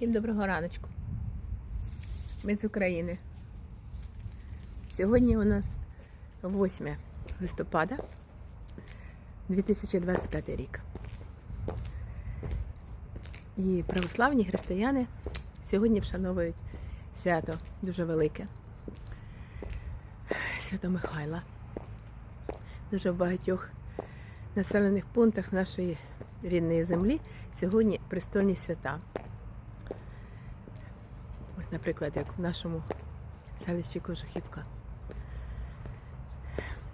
Всім доброго раночку. Ми з України. Сьогодні у нас 8 листопада 2025 рік. І православні християни сьогодні вшановують свято дуже велике. Свято Михайла. Дуже в багатьох населених пунктах нашої рідної землі сьогодні престольні свята. Ось, наприклад, як в нашому селищі Кожухівка.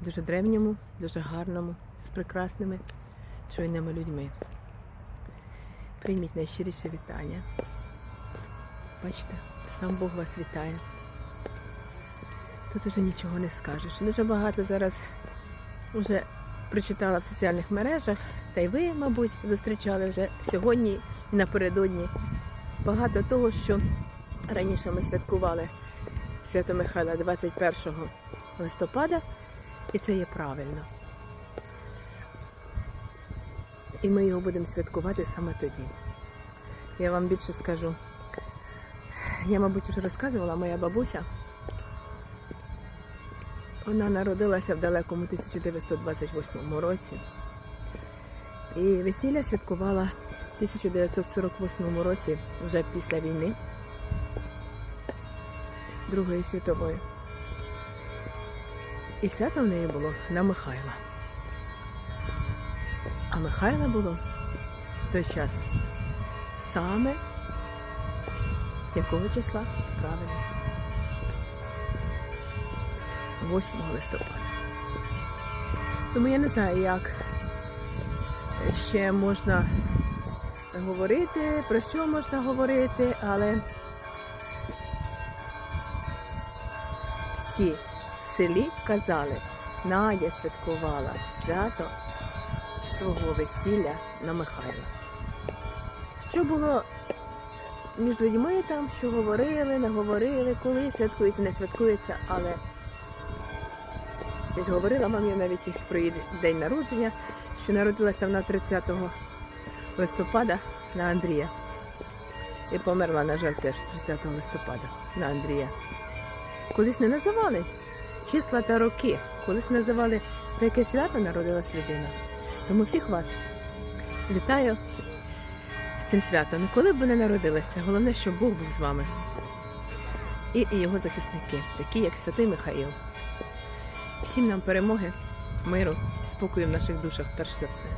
Дуже древньому, дуже гарному, з прекрасними чуйними людьми. Прийміть найщиріше вітання. Бачите, сам Бог вас вітає. Тут уже нічого не скажеш. Дуже багато зараз вже прочитала в соціальних мережах, та й ви, мабуть, зустрічали вже сьогодні і напередодні багато того, що раніше ми святкували Свято Михайла 21 листопада, і це є правильно. І ми його будемо святкувати саме тоді. Я вам більше скажу. Я, мабуть, вже розказувала моя бабуся. Вона народилася в далекому 1928 році. І весілля святкувала в 1948 році, вже після війни Другої світової. І свято в неї було на Михайла. А Михайла було в той час саме якого числа? Правильно. 8 листопада. Тому я не знаю, як ще можна говорити, про що можна говорити, але всі в селі казали, Надя святкувала свято свого весілля на Михайла. Що було між людьми там, що говорили, не говорили, коли святкується, не святкується, але я ж говорила мамі навіть про її день народження, що народилася вона 30 листопада на Андрія. І померла, на жаль, теж 30 листопада на Андрія. Колись не називали числа та роки, колись називали про яке свято народилась людина. Тому всіх вас вітаю з цим святом. І коли б ви не народилися, головне, щоб Бог був з вами. І, його захисники, такі як Святий Михаїл. Всім нам перемоги, миру, спокою в наших душах, перш за все.